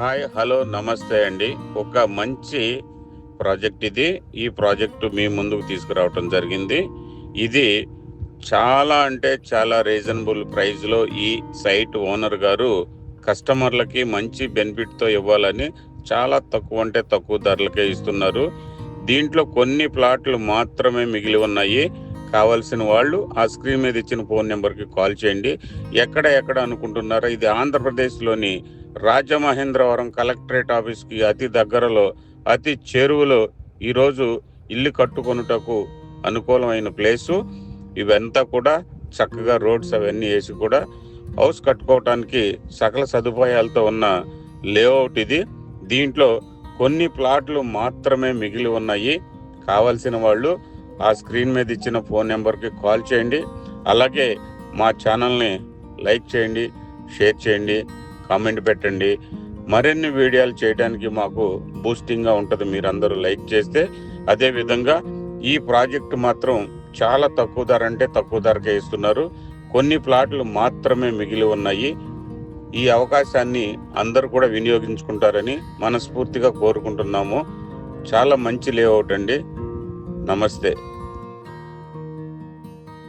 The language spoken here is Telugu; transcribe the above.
హాయ్ హలో నమస్తే అండి. ఒక మంచి ప్రాజెక్ట్ ఇది. ఈ ప్రాజెక్టు మీ ముందుకు తీసుకురావటం జరిగింది. ఇది చాలా అంటే చాలా రీజనబుల్ ప్రైస్లో ఈ సైట్ ఓనర్ గారు కస్టమర్లకి మంచి బెనిఫిట్తో ఇవ్వాలని చాలా తక్కువ అంటే తక్కువ ధరలకే ఇస్తున్నారు. దీంట్లో కొన్ని ప్లాట్లు మాత్రమే మిగిలి ఉన్నాయి. కావాల్సిన వాళ్ళు ఆ స్క్రీన్ మీద ఇచ్చిన ఫోన్ నెంబర్కి కాల్ చేయండి. ఎక్కడ ఎక్కడ అనుకుంటున్నారో? ఇది ఆంధ్రప్రదేశ్లోని రాజమహేంద్రవరం కలెక్టరేట్ ఆఫీస్కి అతి దగ్గరలో అతి చేరువలో ఈరోజు ఇల్లు కట్టుకొనుటకు అనుకూలమైన ప్లేసు. ఇవంతా కూడా చక్కగా రోడ్స్ అవన్నీ వేసి కూడా హౌస్ కట్టుకోవటానికి సకల సదుపాయాలతో ఉన్న లేఅవుట్ ఇది. దీంట్లో కొన్ని ప్లాట్లు మాత్రమే మిగిలి ఉన్నాయి. కావలసిన వాళ్ళు ఆ స్క్రీన్ మీద ఇచ్చిన ఫోన్ నెంబర్కి కాల్ చేయండి. అలాగే మా ఛానల్ని లైక్ చేయండి షేర్ చేయండి. కామెంట్ పెట్టండి. మరిన్ని వీడియోలు చేయడానికి మాకు బూస్టింగ్గా ఉంటుంది మీరందరూ లైక్ చేస్తే అదే విధంగా ఈ ప్రాజెక్టు మాత్రం చాలా తక్కువ ధర అంటే తక్కువ ధరకే ఇస్తున్నారు. కొన్ని ప్లాట్లు మాత్రమే మిగిలి ఉన్నాయి. ఈ అవకాశాన్ని అందరూ కూడా వినియోగించుకుంటారని మనస్ఫూర్తిగా కోరుకుంటున్నాము. చాలా మంచి లేఅవుట్ అండి. నమస్తే.